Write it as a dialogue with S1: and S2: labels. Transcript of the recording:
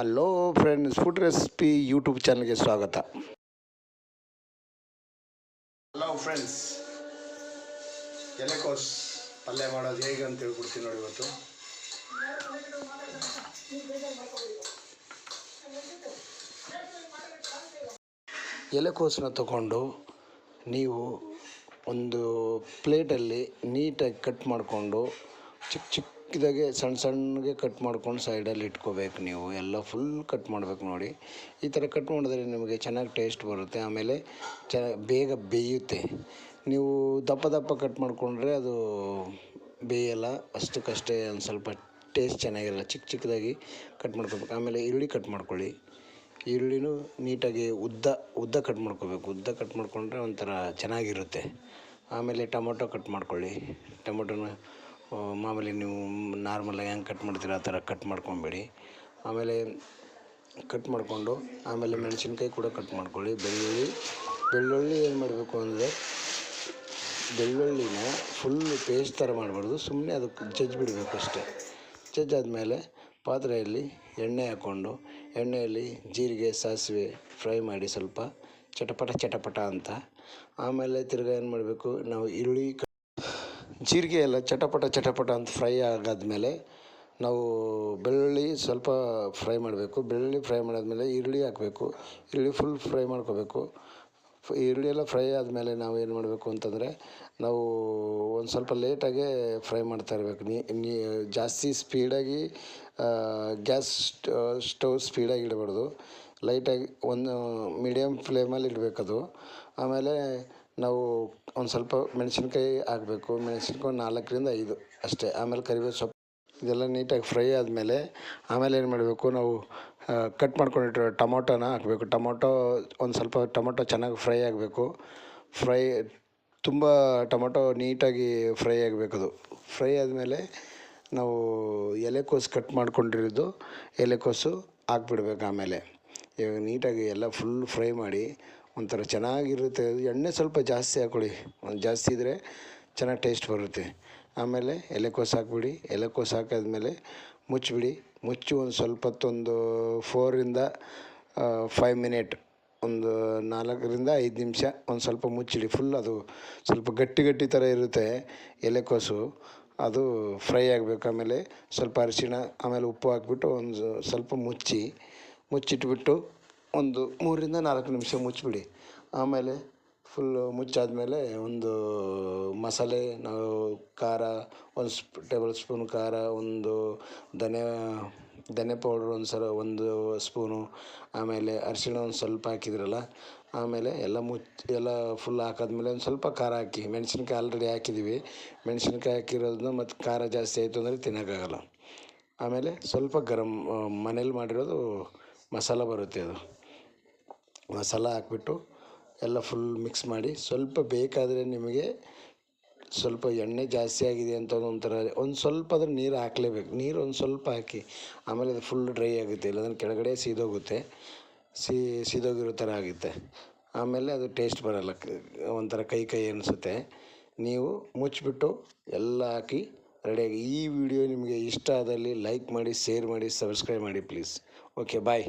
S1: Hello friends food recipe YouTube ಚಾನಲ್ಗೆ ಸ್ವಾಗತ. Hello friends ಎಲೆಕೋಸ್ ಪಲ್ಯ ಮಾಡೋದು ಹೇಗೆ ಅಂತ ಹೇಳ್ಕೊಡ್ತೀನಿ ನೋಡಿ ಇವತ್ತು. ಎಲೆಕೋಸನ್ನ ತಗೊಂಡು ನೀವು ಒಂದು ಪ್ಲೇಟಲ್ಲಿ ನೀಟಾಗಿ ಕಟ್ ಮಾಡಿಕೊಂಡು ಚಿಕ್ಕ ಚಿಕ್ಕದಾಗೆ ಸಣ್ಣ ಸಣ್ಣಗೆ ಕಟ್ ಮಾಡ್ಕೊಂಡು ಸೈಡಲ್ಲಿ ಇಟ್ಕೋಬೇಕು ನೀವು. ಎಲ್ಲ ಫುಲ್ ಕಟ್ ಮಾಡ್ಬೇಕು ನೋಡಿ. ಈ ಥರ ಕಟ್ ಮಾಡಿದ್ರೆ ನಿಮಗೆ ಚೆನ್ನಾಗಿ ಟೇಸ್ಟ್ ಬರುತ್ತೆ. ಆಮೇಲೆ ಚ, ಬೇಗ ಬೇಯುತ್ತೆ. ನೀವು ದಪ್ಪ ದಪ್ಪ ಕಟ್ ಮಾಡಿಕೊಂಡ್ರೆ ಅದು ಬೇಯಲ್ಲ. ಅಷ್ಟಕ್ಕಷ್ಟೇ ಒಂದು ಸ್ವಲ್ಪ ಟೇಸ್ಟ್ ಚೆನ್ನಾಗಿರಲ್ಲ. ಚಿಕ್ಕ ಚಿಕ್ಕದಾಗಿ ಕಟ್ ಮಾಡ್ಕೋಬೇಕು. ಆಮೇಲೆ ಈರುಳ್ಳಿ ಕಟ್ ಮಾಡ್ಕೊಳ್ಳಿ. ಈರುಳ್ಳಿನೂ ನೀಟಾಗಿ ಉದ್ದ ಉದ್ದ ಕಟ್ ಮಾಡ್ಕೋಬೇಕು. ಉದ್ದ ಕಟ್ ಮಾಡಿಕೊಂಡ್ರೆ ಒಂಥರ ಚೆನ್ನಾಗಿರುತ್ತೆ. ಆಮೇಲೆ ಟೊಮೊಟೊ ಕಟ್ ಮಾಡ್ಕೊಳ್ಳಿ. ಟೊಮೊಟೊನ ಮಾಮೂಲಿ ನೀವು ನಾರ್ಮಲಾಗಿ ಹೆಂಗೆ ಕಟ್ ಮಾಡ್ತೀರ ಆ ಥರ ಕಟ್ ಮಾಡ್ಕೊಬೇಡಿ. ಆಮೇಲೆ ಕಟ್ ಮಾಡಿಕೊಂಡು, ಆಮೇಲೆ ಮೆಣಸಿನ್ಕಾಯಿ ಕೂಡ ಕಟ್ ಮಾಡ್ಕೊಳ್ಳಿ. ಬೆಳ್ಳುಳ್ಳಿ ಬೆಳ್ಳುಳ್ಳಿ ಏನು ಮಾಡಬೇಕು ಅಂದರೆ ಬೆಳ್ಳುಳ್ಳಿನ ಫುಲ್ಲು ಪೇಸ್ಟ್ ಥರ ಮಾಡಬಾರ್ದು. ಸುಮ್ಮನೆ ಅದಕ್ಕೆ ಜಜ್ಜಿ ಬಿಡಬೇಕು ಅಷ್ಟೇ. ಜಜ್ಜಾದಮೇಲೆ ಪಾತ್ರೆಯಲ್ಲಿ ಎಣ್ಣೆ ಹಾಕ್ಕೊಂಡು, ಎಣ್ಣೆಯಲ್ಲಿ ಜೀರಿಗೆ, ಸಾಸಿವೆ ಫ್ರೈ ಮಾಡಿ ಸ್ವಲ್ಪ, ಚಟಪಟ ಚಟಪಟ ಅಂತ. ಆಮೇಲೆ ತಿರ್ಗಾ ಏನು ಮಾಡಬೇಕು, ನಾವು ಈರುಳ್ಳಿ ಜೀರಿಗೆ ಎಲ್ಲ ಚಟಪಟ ಚಟಪಟ ಅಂತ ಫ್ರೈ ಆಗಾದಮೇಲೆ ನಾವು ಬೆಳ್ಳುಳ್ಳಿ ಸ್ವಲ್ಪ ಫ್ರೈ ಮಾಡಬೇಕು. ಬೆಳ್ಳುಳ್ಳಿ ಫ್ರೈ ಮಾಡಾದಮೇಲೆ ಈರುಳ್ಳಿ ಹಾಕಬೇಕು. ಈರುಳ್ಳಿ ಫುಲ್ ಫ್ರೈ ಮಾಡ್ಕೋಬೇಕು. ಈರುಳ್ಳಿ ಎಲ್ಲ ಫ್ರೈ ಆದಮೇಲೆ ನಾವು ಏನು ಮಾಡಬೇಕು ಅಂತಂದರೆ ನಾವು ಒಂದು ಸ್ವಲ್ಪ ಲೇಟಾಗೆ ಫ್ರೈ ಮಾಡ್ತಾ ಇರಬೇಕು. ನೀ ಜಾಸ್ತಿ ಸ್ಪೀಡಾಗಿ ಗ್ಯಾಸ್ ಸ್ಟವ್ ಸ್ಪೀಡಾಗಿ ಇಡಬಾರ್ದು. ಲೈಟಾಗಿ ಒಂದು ಮೀಡಿಯಮ್ ಫ್ಲೇಮಲ್ಲಿ ಇಡಬೇಕದು ಆಮೇಲೆ ನಾವು ಒಂದು ಸ್ವಲ್ಪ ಮೆಣಸಿನ್ಕಾಯಿ ಹಾಕಬೇಕು. ಮೆಣಸಿನ್ಕಾಯಿ ನಾಲ್ಕರಿಂದ ಐದು ಅಷ್ಟೇ. ಆಮೇಲೆ ಕರಿಬೇವು ಸೊಪ್ಪು. ಇದೆಲ್ಲ ನೀಟಾಗಿ ಫ್ರೈ ಆದಮೇಲೆ ಆಮೇಲೆ ಏನು ಮಾಡಬೇಕು, ನಾವು ಕಟ್ ಮಾಡ್ಕೊಂಡಿರೋ ಟೊಮೊಟೊನ ಹಾಕಬೇಕು. ಟೊಮೊಟೊ ಒಂದು ಸ್ವಲ್ಪ ಟೊಮೊಟೊ ಚೆನ್ನಾಗಿ ಫ್ರೈ ಆಗಬೇಕು. ಫ್ರೈ, ತುಂಬ ಟೊಮೊಟೊ ನೀಟಾಗಿ ಫ್ರೈ ಆಗಬೇಕು ಅದು. ಫ್ರೈ ಆದಮೇಲೆ ನಾವು ಎಲೆಕೋಸು ಕಟ್ ಮಾಡ್ಕೊಂಡಿರೋದು, ಎಲೆಕೋಸು ಹಾಕ್ಬಿಡ್ಬೇಕು ಆಮೇಲೆ. ಇವಾಗ ನೀಟಾಗಿ ಎಲ್ಲ ಫುಲ್ ಫ್ರೈ ಮಾಡಿ ಒಂಥರ ಚೆನ್ನಾಗಿರುತ್ತೆ. ಎಣ್ಣೆ ಸ್ವಲ್ಪ ಜಾಸ್ತಿ ಹಾಕ್ಕೊಳ್ಳಿ ಒಂದು ಜಾಸ್ತಿ ಇದ್ದರೆ ಚೆನ್ನಾಗಿ ಟೇಸ್ಟ್ ಬರುತ್ತೆ. ಆಮೇಲೆ ಎಲೆಕೋಸು ಹಾಕ್ಬಿಡಿ. ಎಲೆಕೋಸು ಹಾಕಾದ್ಮೇಲೆ ಮುಚ್ಚಿಬಿಡಿ ಮುಚ್ಚಿ ಒಂದು ಸ್ವಲ್ಪ ಹೊತ್ತೊಂದು ಫೋರಿಂದ ಫೈವ್ ಮಿನಿಟ್ ಒಂದು ನಾಲ್ಕರಿಂದ ಐದು ನಿಮಿಷ ಒಂದು ಸ್ವಲ್ಪ ಮುಚ್ಚಿಡಿ. ಫುಲ್ ಅದು ಸ್ವಲ್ಪ ಗಟ್ಟಿ ಗಟ್ಟಿ ಥರ ಇರುತ್ತೆ ಎಲೆಕೋಸು. ಅದು ಫ್ರೈ ಆಗಬೇಕು. ಆಮೇಲೆ ಸ್ವಲ್ಪ ಅರಿಶಿಣ, ಆಮೇಲೆ ಉಪ್ಪು ಹಾಕ್ಬಿಟ್ಟು ಒಂದು ಸ್ವಲ್ಪ ಮುಚ್ಚಿ, ಮುಚ್ಚಿಟ್ಬಿಟ್ಟು ಒಂದು ಮೂರರಿಂದ ನಾಲ್ಕು ನಿಮಿಷ ಮುಚ್ಚಿಬಿಡಿ. ಆಮೇಲೆ ಫುಲ್ಲು ಮುಚ್ಚಾದಮೇಲೆ ಒಂದು ಮಸಾಲೆ, ನಾವು ಖಾರ, ಒಂದು ಸ್ಪ್ ಟೇಬಲ್ ಸ್ಪೂನ್ ಖಾರ, ಒಂದು ಧನಿಯಾ ಧನೆ ಪೌಡ್ರ್ ಒಂದು ಸಲ ಒಂದು ಸ್ಪೂನು ಆಮೇಲೆ ಅರಿಶಿಣ ಒಂದು ಸ್ವಲ್ಪ ಹಾಕಿದ್ರಲ್ಲ, ಆಮೇಲೆ ಎಲ್ಲ ಮುಚ್ಚಿ ಎಲ್ಲ ಫುಲ್ ಹಾಕಾದ್ಮೇಲೆ ಒಂದು ಸ್ವಲ್ಪ ಖಾರ ಹಾಕಿ, ಮೆಣಸಿನ್ಕಾಯಿ ಆಲ್ರೆಡಿ ಹಾಕಿದ್ದೀವಿ ಮೆಣಸಿನ್ಕಾಯಿ ಹಾಕಿರೋದನ್ನ ಮತ್ತು ಖಾರ ಜಾಸ್ತಿ ಆಯಿತು ಅಂದರೆ ತಿನ್ನೋಕ್ಕಾಗಲ್ಲ. ಆಮೇಲೆ ಸ್ವಲ್ಪ ಗರಮ್ ಮನೇಲಿ ಮಾಡಿರೋದು ಮಸಾಲ ಬರುತ್ತೆ ಅದು. ಮಸಾಲ ಹಾಕ್ಬಿಟ್ಟು ಎಲ್ಲ ಫುಲ್ ಮಿಕ್ಸ್ ಮಾಡಿ ಸ್ವಲ್ಪ ಬೇಕಾದರೆ ನಿಮಗೆ ಸ್ವಲ್ಪ ಎಣ್ಣೆ ಜಾಸ್ತಿ ಆಗಿದೆ ಅಂತ ಒಂಥರ ಒಂದು ಸ್ವಲ್ಪ ಅದ್ರ ನೀರು ಹಾಕ್ಲೇಬೇಕು. ನೀರು ಒಂದು ಸ್ವಲ್ಪ ಹಾಕಿ ಆಮೇಲೆ ಅದು ಫುಲ್ ಡ್ರೈ ಆಗುತ್ತೆ. ಇಲ್ಲಾಂದ್ರೆ ಕೆಳಗಡೆ ಸೀದೋಗುತ್ತೆ. ಸೀ, ಸೀದೋಗಿರೋ ಥರ ಆಗುತ್ತೆ. ಆಮೇಲೆ ಅದು ಟೇಸ್ಟ್ ಬರೋಲ್ಲ. ಒಂಥರ ಕೈ ಕೈ ಅನಿಸುತ್ತೆ. ನೀವು ಮುಚ್ಚಿಬಿಟ್ಟು ಎಲ್ಲ ಹಾಕಿ ರೆಡಿಯಾಗಿ ಈ ವಿಡಿಯೋ ನಿಮಗೆ ಇಷ್ಟ ಆದಲ್ಲಿ ಲೈಕ್ ಮಾಡಿ ಶೇರ್ ಮಾಡಿ ಸಬ್ಸ್ಕ್ರೈಬ್ ಮಾಡಿ ಪ್ಲೀಸ್ ಓಕೆ ಬಾಯ್